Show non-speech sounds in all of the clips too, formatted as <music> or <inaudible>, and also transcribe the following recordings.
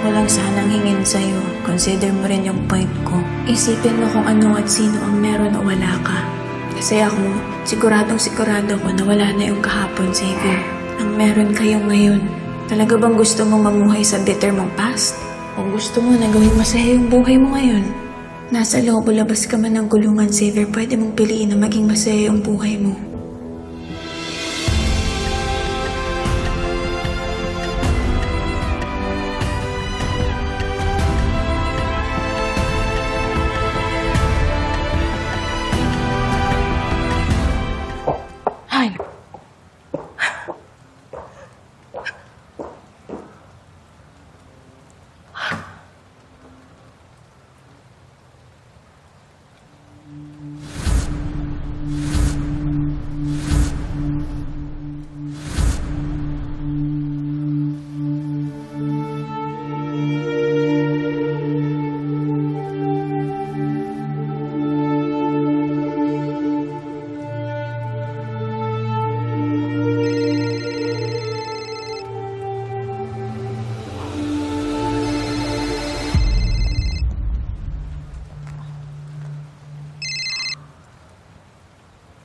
ko lang sanang hingin sa'yo. Consider mo rin yung point ko. Isipin mo kung ano at sino ang meron o wala ka. Kasi ako, siguradong sigurado ko na wala na yung kahapon, Xavier. Ang meron kayo ngayon. Talaga bang gusto mo mamuhay sa bitter mong past? O gusto mo na gawing masaya yung buhay mo ngayon? Nasa loob o labas ka man ng gulungan, Xavier, pwede mong piliin na maging masaya yung buhay mo.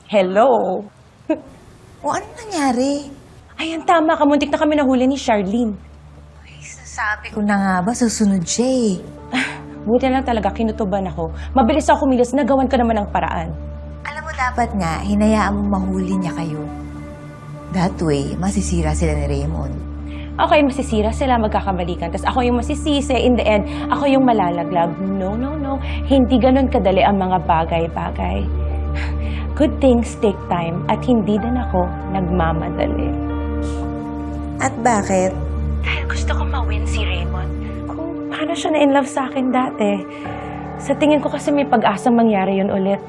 Hello. O ano nangyari? Ayan, tama ka. Muntik na kami nahuli ni Charlene. Ay, sasabi ko na nga ba, susunod siya eh. Buti na lang talaga, kinutuban ako. Mabilis ako kumilos, nagawan ko naman ang paraan. Alam mo, dapat nga, hinayaan mong mahuli niya kayo. That way, masisira sila ni Raymond. Okay, masisira sila, magkakamalikan. Tapos ako yung masisisi. In the end, ako yung malalaglag. No, no, no. Hindi ganun kadali ang mga bagay-bagay. Good things take time at hindi din ako nagmamadali. At bakit? Dahil gusto ko ma-win si Raymond. Kung paano siya na-in love sa akin dati. Sa tingin ko kasi may pag-asang mangyari yun ulit.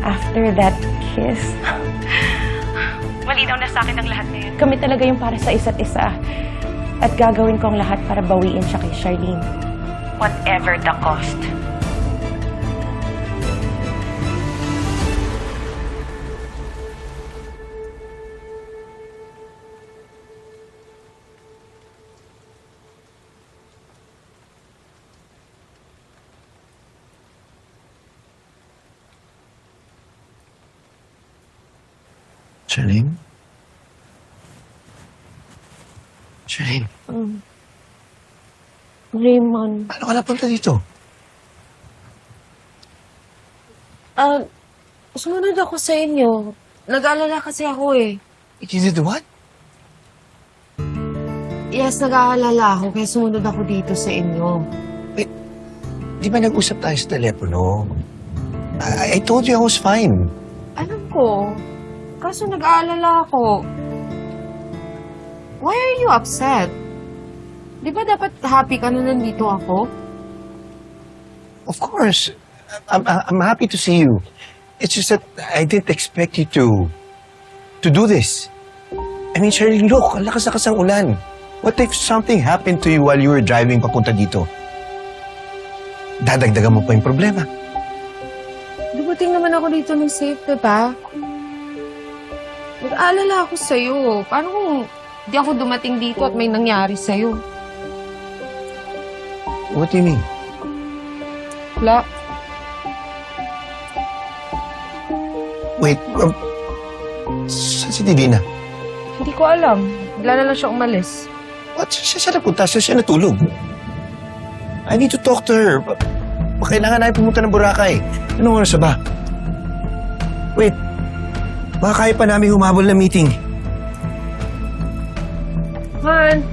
After that kiss. <laughs> Malinaw na sa akin ang lahat na yun. Kami talaga yung para sa isa't isa. At gagawin ko ang lahat para bawiin siya kay Charlene. Whatever the cost. Charlene? Charlene, Raymond. paano ka napunta dito? Ah, sumunod ako sa inyo. Nag-aalala kasi ako eh. You did what? Yes, nag-aalala ako kaya sumunod ako dito sa inyo. Di ba nag-usap tayo sa telepono? I, I told you I was fine. Alam ko. Kaso nag-aalala ako. Why are you upset? Di ba dapat happy ka na nandito ako? Of course. I'm, I'm happy to see you. It's just that I didn't expect you to to do this. I mean, Charlene, look, ang lakas-lakas ng ulan. What if something happened to you while you were driving papunta dito? Dadagdagan mo pa yung problema. Dumating naman ako dito ng safe, di ba? Nag-aalala ako sa'yo. Paano kung di ako dumating dito at may nangyari sa'yo? What do you mean? Wala. Wait, um, saan si Divina? Hindi ko alam. Bigla na lang siya umalis. What? Siya siya napunta? Siya siya natulog? I need to talk to her. Ba- Kailangan namin pumunta ng Boracay. Anong oras na ba? Wait. Baka kaya pa namin humabol na meeting. Han,